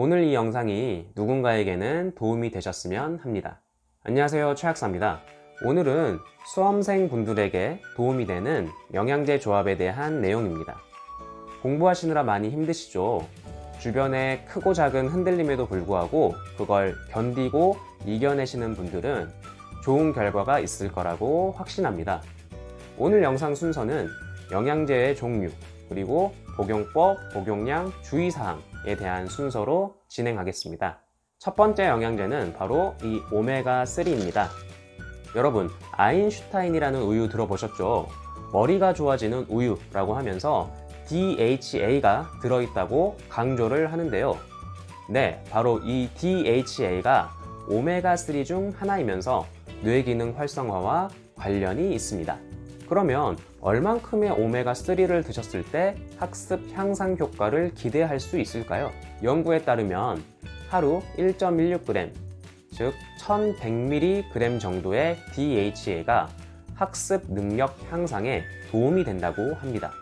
오늘 이 영상이 누군가에게는 도움이 되셨으면 합니다. 안녕하세요. 최학사입니다. 오늘은 수험생 분들에게 도움이 되는 영양제 조합에 대한 내용입니다. 공부하시느라 많이 힘드시죠? 주변에 크고 작은 흔들림에도 불구하고 그걸 견디고 이겨내시는 분들은 좋은 결과가 있을 거라고 확신합니다. 오늘 영상 순서는 영양제의 종류, 그리고 복용법, 복용량, 주의사항에 대한 순서로 진행하겠습니다. 첫 번째 영양제는 바로 이 오메가3입니다. 여러분, 아인슈타인이라는 우유 들어보셨죠? 머리가 좋아지는 우유라고 하면서 DHA가 들어있다고 강조를 하는데요. 네, 바로 이 DHA가 오메가3 중 하나이면서 뇌기능 활성화와 관련이 있습니다. 그러면 얼만큼의 오메가3를 드셨을 때 학습 향상 효과를 기대할 수 있을까요? 연구에 따르면 하루 1.16g, 즉 1100mg 정도의 DHA가 학습 능력 향상에 도움이 된다고 합니다.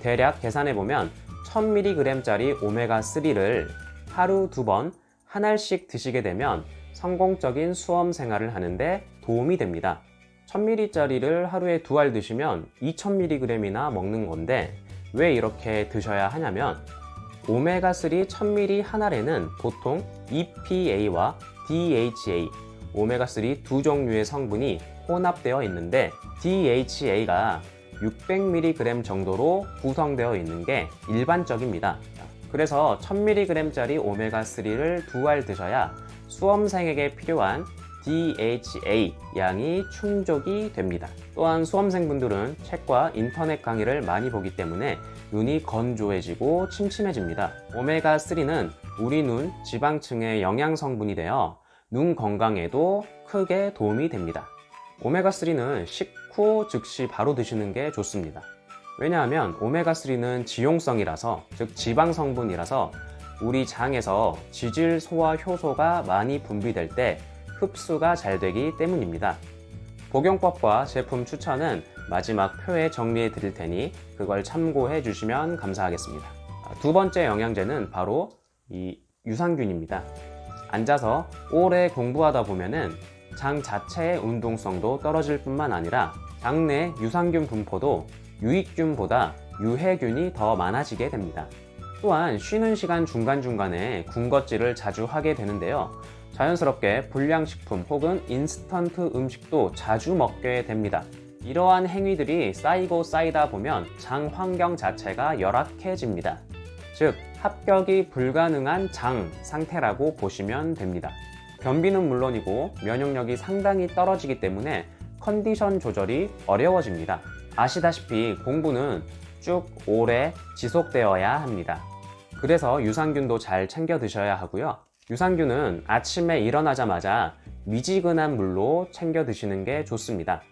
대략 계산해보면 1000mg짜리 오메가3를 하루 두 번 한 알씩 드시게 되면 성공적인 수험 생활을 하는데 도움이 됩니다. 1000ml짜리를 하루에 두 알 드시면 2000mg이나 먹는 건데 왜 이렇게 드셔야 하냐면 오메가3 1000ml 한 알에는 보통 EPA와 DHA, 오메가3 두 종류의 성분이 혼합되어 있는데 DHA가 600mg 정도로 구성되어 있는 게 일반적입니다. 그래서 1000mg짜리 오메가3를 두 알 드셔야 수험생에게 필요한 DHA 양이 충족이 됩니다. 또한 수험생분들은 책과 인터넷 강의를 많이 보기 때문에 눈이 건조해지고 침침해집니다. 오메가3는 우리 눈 지방층의 영양 성분이 되어 눈 건강에도 크게 도움이 됩니다. 오메가3는 식후 즉시 바로 드시는 게 좋습니다. 왜냐하면 오메가3는 지용성이라서, 즉 지방 성분이라서 우리 장에서 지질 소화 효소가 많이 분비될 때 흡수가 잘 되기 때문입니다. 복용법과 제품 추천은 마지막 표에 정리해 드릴 테니 그걸 참고해 주시면 감사하겠습니다. 두 번째 영양제는 바로 이 유산균입니다. 앉아서 오래 공부하다 보면은 장 자체의 운동성도 떨어질 뿐만 아니라 장 내 유산균 분포도 유익균보다 유해균이 더 많아지게 됩니다. 또한 쉬는 시간 중간중간에 군것질을 자주 하게 되는데요. 자연스럽게 불량식품 혹은 인스턴트 음식도 자주 먹게 됩니다. 이러한 행위들이 쌓이고 쌓이다 보면 장 환경 자체가 열악해집니다. 즉, 합격이 불가능한 장 상태라고 보시면 됩니다. 변비는 물론이고 면역력이 상당히 떨어지기 때문에 컨디션 조절이 어려워집니다. 아시다시피 공부는 쭉 오래 지속되어야 합니다. 그래서 유산균도 잘 챙겨 드셔야 하고요. 유산균은 아침에 일어나자마자 미지근한 물로 챙겨 드시는 게 좋습니다.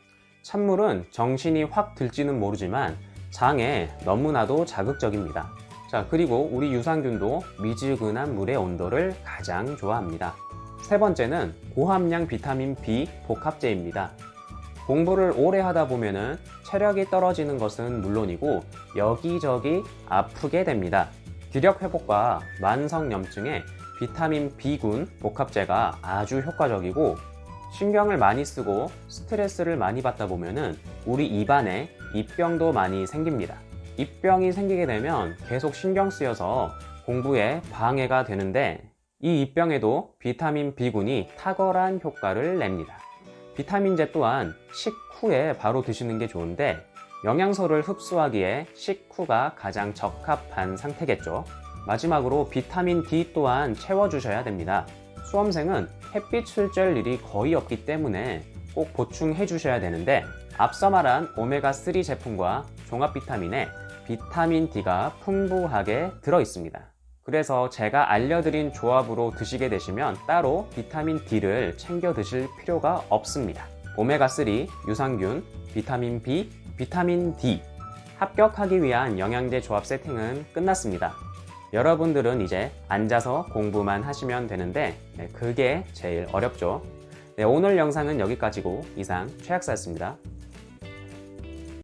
찬물은 정신이 확 들지는 모르지만 장에 너무나도 자극적입니다. 자, 그리고 우리 유산균도 미지근한 물의 온도를 가장 좋아합니다. 세 번째는 고함량 비타민 B 복합제입니다. 공부를 오래 하다 보면은 체력이 떨어지는 것은 물론이고 여기저기 아프게 됩니다. 기력 회복과 만성염증에 비타민 B군 복합제가 아주 효과적이고 신경을 많이 쓰고 스트레스를 많이 받다 보면은 우리 입안에 입병도 많이 생깁니다. 입병이 생기게 되면 계속 신경 쓰여서 공부에 방해가 되는데 이 입병에도 비타민 B군이 탁월한 효과를 냅니다. 비타민제 또한 식후에 바로 드시는 게 좋은데 영양소를 흡수하기에 식후가 가장 적합한 상태겠죠. 마지막으로 비타민 D 또한 채워주셔야 됩니다. 수험생은 햇빛을 쬐 일이 거의 없기 때문에 꼭 보충해 주셔야 되는데 앞서 말한 오메가3 제품과 종합 비타민에 비타민 D가 풍부하게 들어 있습니다. 그래서 제가 알려드린 조합으로 드시게 되시면 따로 비타민 D를 챙겨 드실 필요가 없습니다. 오메가3, 유산균, 비타민 B, 비타민 D 합격하기 위한 영양제 조합 세팅은 끝났습니다. 여러분들은 이제 앉아서 공부만 하시면 되는데 네, 그게 제일 어렵죠. 네, 오늘 영상은 여기까지고 이상 최학사였습니다.